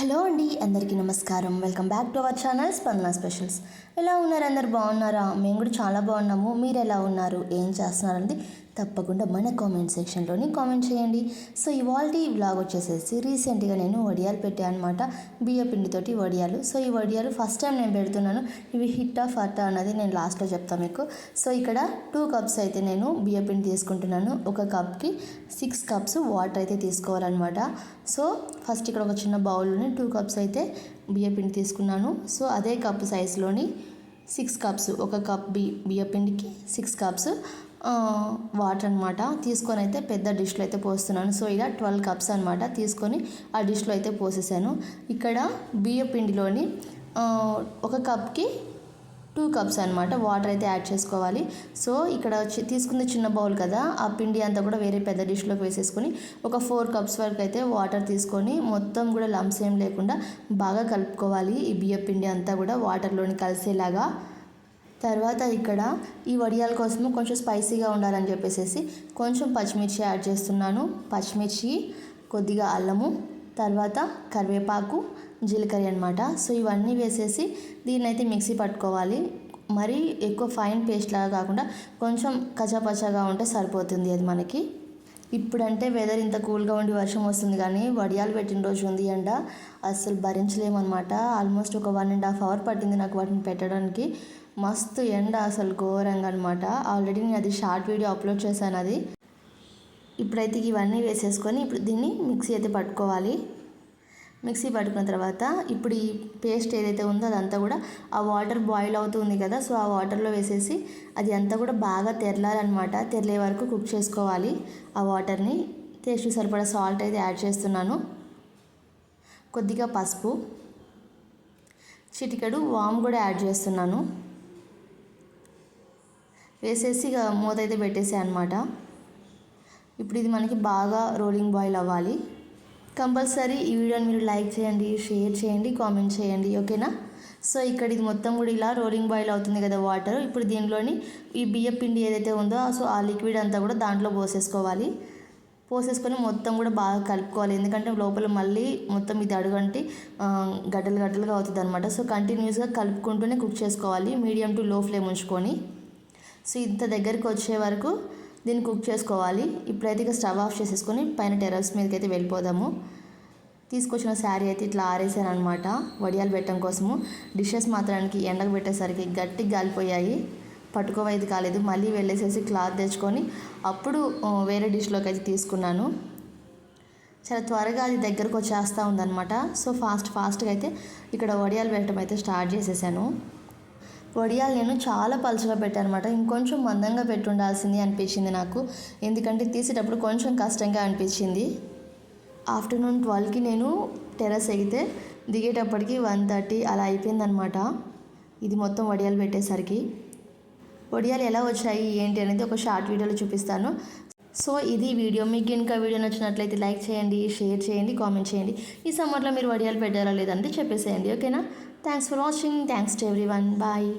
Hello అండి అందరికీ నమస్కారం. Welcome back to our channel Spandana specials. ఎలా ఉన్నారు అందరు? బాగున్నారా? మేము కూడా చాలా బాగున్నాము. మీరు ఎలా ఉన్నారు? ఏం చేస్తున్నారండి తప్పకుండా మన కామెంట్ సెక్షన్లోని కామెంట్ చేయండి. సో ఇవాళ ఈ వ్లాగ్ వచ్చేసేసి రీసెంట్గా నేను వడియాలు పెట్టాను అనమాట బియ్య పిండితోటి వడియాలు. సో ఈ వడియాలు ఫస్ట్ టైం నేను పెడుతున్నాను. ఇవి హిట్ ఆఫ్ అట్ట అన్నది నేను లాస్ట్లో చెప్తాను మీకు. సో ఇక్కడ టూ కప్స్ అయితే నేను బియ్య పిండి తీసుకుంటున్నాను. ఒక కప్కి సిక్స్ కప్స్ వాటర్ అయితే తీసుకోవాలన్నమాట. సో ఫస్ట్ ఇక్కడ ఒక చిన్న బౌల్లోని టూ కప్స్ అయితే బియ్య పిండి తీసుకున్నాను. సో అదే కప్ సైజులోని సిక్స్ కప్స్ ఒక కప్ బి బియ్య పిండికి సిక్స్ కప్స్ వాటర్ అనమాట తీసుకొని అయితే పెద్ద డిష్లో అయితే పోస్తున్నాను. సో ఇలా ట్వెల్వ్ కప్స్ అనమాట తీసుకొని ఆ డిష్లో అయితే పోసేసాను. ఇక్కడ బియ్య పిండిలోని ఒక కప్కి టూ కప్స్ అనమాట వాటర్ అయితే యాడ్ చేసుకోవాలి. సో ఇక్కడ చి- తీసుకుంది చిన్న బౌల్ కదా ఆ పిండి అంతా కూడా వేరే పెద్ద డిష్లోకి వేసేసుకొని ఒక ఫోర్ కప్స్ వరకు అయితే వాటర్ తీసుకొని మొత్తం కూడా లంప్స్ ఏం లేకుండా బాగా కలుపుకోవాలి. ఈ బియ్య పిండి అంతా కూడా వాటర్లోని కలిసేలాగా తర్వాత ఇక్కడ ఈ వడియాల కోసము కొంచెం స్పైసీగా ఉండాలని చెప్పేసి కొంచెం పచ్చిమిర్చి యాడ్ చేస్తున్నాను. పచ్చిమిర్చి కొద్దిగా అల్లము తర్వాత కరివేపాకు జీలకర్ర అనమాట సో ఇవన్నీ వేసేసి దీన్ని అయితే మిక్సీ పట్టుకోవాలి. మరీ ఎక్కువ ఫైన్ పేస్ట్ లాగా కాకుండా కొంచెం కచాపచాగా ఉంటే సరిపోతుంది అది మనకి. ఇప్పుడంటే వెదర్ ఇంత కూల్గా ఉండి వర్షం వస్తుంది కానీ వడియాలు పెట్టిన రోజు ఉంది ఎండ అస్సలు భరించలేమన్నమాట. ఆల్మోస్ట్ ఒక వన్ అండ్ హాఫ్ అవర్ పట్టింది నాకు వాటిని పెట్టడానికి. మస్తు ఎండ అసలు ఘోరంగా అనమాట ఆల్రెడీ నేను అది షార్ట్ వీడియో అప్లోడ్ చేశాను అది. ఇప్పుడైతే ఇవన్నీ వేసేసుకొని ఇప్పుడు దీన్ని మిక్సీ అయితే పట్టుకోవాలి. మిక్సీ పట్టుకున్న తర్వాత ఇప్పుడు ఈ పేస్ట్ ఏదైతే ఉందో అదంతా కూడా ఆ వాటర్ బాయిల్ అవుతుంది కదా సో ఆ వాటర్లో వేసేసి అది అంతా కూడా బాగా తెరలాలన్నమాట. తెరలే వరకు కుక్ చేసుకోవాలి ఆ వాటర్ని. టేస్ట్ సరిపడా సాల్ట్ అయితే యాడ్ చేస్తున్నాను. కొద్దిగా పసుపు చిటికెడు వామ్ కూడా యాడ్ చేస్తున్నాను. వేసేసి ఇక మూత అయితే పెట్టేసాయి అనమాట ఇప్పుడు ఇది మనకి బాగా రోలింగ్ బాయిల్ అవ్వాలి. కంపల్సరీ ఈ వీడియోని మీరు లైక్ చేయండి షేర్ చేయండి కామెంట్ చేయండి ఓకేనా? సో ఇక్కడ ఇది మొత్తం కూడా ఇలా రోలింగ్ బాయిల్ అవుతుంది కదా వాటర్ ఇప్పుడు దీనిలోని ఈ బియ్య పిండి ఏదైతే ఉందో సో ఆ లిక్విడ్ అంతా కూడా దాంట్లో పోసేసుకోవాలి. పోసేసుకొని మొత్తం కూడా బాగా కలుపుకోవాలి. ఎందుకంటే లోపల మళ్ళీ మొత్తం ఇది అడుగంటి గడ్డలు గడ్డలుగా అవుతుంది అనమాట సో కంటిన్యూస్గా కలుపుకుంటూనే కుక్ చేసుకోవాలి. మీడియం టు లో ఫ్లేమ్ ఉంచుకొని. సో ఇంత దగ్గరికి వచ్చే వరకు దీన్ని కుక్ చేసుకోవాలి. ఇప్పుడైతే ఇక స్టవ్ ఆఫ్ చేసేసుకొని పైన టెర్రస్ మీదకి అయితే వెళ్ళిపోదాము. తీసుకొచ్చిన శారీ అయితే ఇట్లా ఆరేసాను అనమాట వడియాలు పెట్టడం కోసము. డిషెస్ మాత్రానికి ఎండకు పెట్టేసరికి గట్టిగా గాలిపోయాయి. పట్టుకోవైది కాలేదు. మళ్ళీ వెళ్ళేసేసి క్లాత్ తెచ్చుకొని అప్పుడు వేరే డిష్లోకి అయితే తీసుకున్నాను. చాలా త్వరగా అది దగ్గరకు వచ్చేస్తూ ఉందన్నమాట. సో ఫాస్ట్ ఫాస్ట్గా అయితే ఇక్కడ వడియాలు పెట్టడం అయితే స్టార్ట్ చేసేసాను. వడియాలు నేను చాలా పలుచగా పెట్టాను అనమాట ఇంకొంచెం మందంగా పెట్టుండాల్సింది అనిపించింది నాకు. ఎందుకంటే తీసేటప్పుడు కొంచెం కష్టంగా అనిపించింది. ఆఫ్టర్నూన్ ట్వెల్వ్కి నేను టెర్రస్ ఎగితే దిగేటప్పటికి వన్ థర్టీ అలా అయిపోయిందనమాట. ఇది మొత్తం వడియాలు పెట్టేసరికి. వడియాలు ఎలా వచ్చాయి ఏంటి అనేది ఒక షార్ట్ వీడియోలో చూపిస్తాను. సో ఇది వీడియో. మీకు ఇంకా వీడియో నచ్చినట్లయితే లైక్ చేయండి షేర్ చేయండి కామెంట్ చేయండి. ఈ సమ్మర్లో మీరు వడియాలు పెట్టారా లేదంటే చెప్పేసేయండి ఓకేనా? Thanks for watching thanks to everyone bye